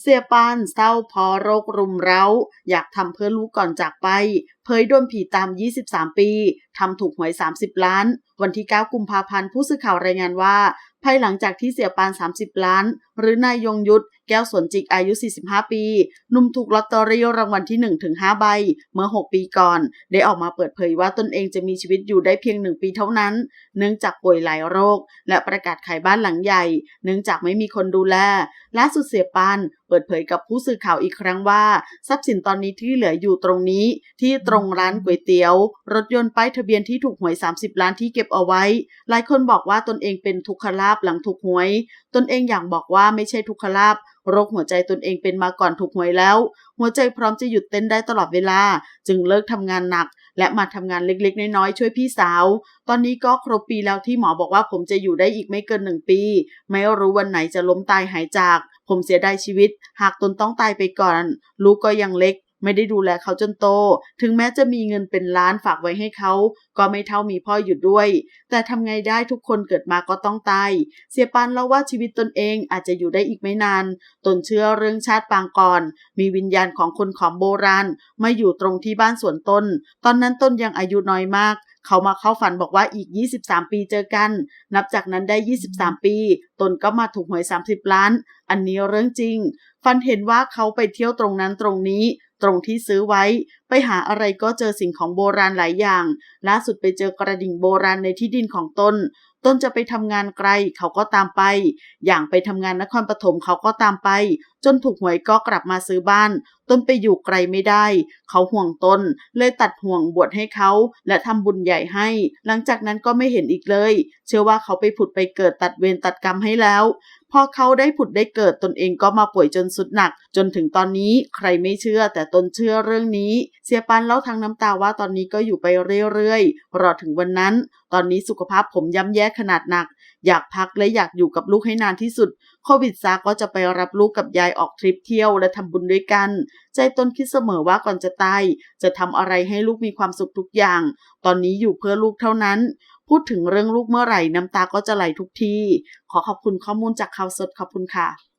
เสียปานเศร้าพอโรครุมเร้า อยากทำเพื่อลูกก่อนจากไป เผยโดนผีตาม 23 ปีทำถูกหวย 30 ล้าน วันที่ 9 กุมภาพันธ์ผู้สื่อข่าวรายงานว่า ภายหลังจากที่เสียปาน 30 ล้าน หรือนายยงยุทธแก้วสวนจิกอายุ 45 ปี นุ่มถูกลอตเตอรี่รางวัลที่1-5ใบ เมื่อ 6 ปีก่อน ได้ออกมาเปิดเผยว่าตนเองจะมีชีวิตอยู่ได้เพียง 1 ปีเท่านั้น เนื่องจากป่วยหลายโรค และประกาศขายบ้านหลังใหญ่ เนื่องจากไม่มีคนดูแลล่าสุดเสียปานเปิดเผยกับผู้สื่อข่าวอีกครั้งว่า ทรัพย์สินตอนนี้ที่เหลืออยู่ตรงนี้ ที่ตรงร้านก๋วยเตี๋ยว รถยนต์ป้ายทะเบียนที่ถูกหวย 30 ล้านที่เก็บเอาไว้ หลายคนบอกว่าตนเองเป็นทุกขลาบหลังถูกหวยตนเองอยากบอกว่าไม่ใช่ทุกขลาบโรคหัวใจตนเองเป็นมาก่อนถูกหวยแล้ว หัวใจพร้อมจะหยุดเต้นได้ตลอดเวลา จึงเลิกทำงานหนัก และมาทำงานเล็กๆ น้อยๆช่วยพี่สาว ตอนนี้ก็ครบปีแล้วที่หมอบอกว่าผมจะอยู่ได้อีกไม่เกินหนึ่งปี ไม่รู้วันไหนจะล้มตายหายจาก ผมเสียดายชีวิต หากตนต้องตายไปก่อน ลูกก็ยังเล็ก ไม่ได้ดูแลเขาจนโต ถึงแม้จะมีเงินเป็นล้านฝากไว้ให้เขา ก็ไม่เท่ามีพ่ออยู่ด้วย แต่ทำไงได้ทุกคนเกิดมาก็ต้องตาย เสียปานเล่าว่าชีวิตตนเองอาจจะอยู่ได้อีกไม่นาน ตนเชื่อเรื่องชาติปางก่อน มีวิญญาณของคนของโบราณมาอยู่ตรงที่บ้านสวนต้น ตอนนั้นต้นยังอายุน้อยมากเขามาเข้าฝันบอกว่าอีก 23 ปีเจอกัน นับจากนั้นได้ 23 ปี ตนก็มาถูกหวย 30 ล้าน อันนี้เรื่องจริง ฟันเห็นว่าเขาไปเที่ยวตรงนั้นตรงนี้ ตรงที่ซื้อไว้ ไปหาอะไรก็เจอสิ่งของโบราณหลายอย่าง ล่าสุดไปเจอกระดิ่งโบราณในที่ดินของตน ต้นจะไปทำงานไกลเขาก็ตามไป อย่างไปทำงานนครปฐมเขาก็ตามไป จนถูกหวยก็กลับมาซื้อบ้าน ต้นไปอยู่ไกลไม่ได้ เขาห่วงต้น เลยตัดห่วงบวชให้เขา และทำบุญใหญ่ให้ หลังจากนั้นก็ไม่เห็นอีกเลย เชื่อว่าเขาไปผุดไปเกิดตัดเวรตัดกรรมให้แล้ว พอเขาได้ผุดได้เกิดตนเองก็มาป่วยจนสุดหนัก จนถึงตอนนี้ใครไม่เชื่อแต่ตนเชื่อเรื่องนี้ เสียปันเล่าทั้งน้ำตาว่าตอนนี้ก็อยู่ไปเรื่อยๆรอถึงวันนั้น ตอนนี้สุขภาพผมย่ำแย่ขนาดหนัก อยากพักและอยากอยู่กับลูกให้นานที่สุด โควิดซาก็จะไปรับลูกกับยายออกทริปเที่ยวและทำบุญด้วยกัน ใจตนคิดเสมอว่าก่อนจะตายจะทำอะไรให้ลูกมีความสุขทุกอย่าง ตอนนี้อยู่เพื่อลูกเท่านั้น พูดถึงเรื่องลูกเมื่อไหร่น้ำตาก็จะไหลทุกที ขอขอบคุณข้อมูลจากข่าวสดขอบคุณค่ะ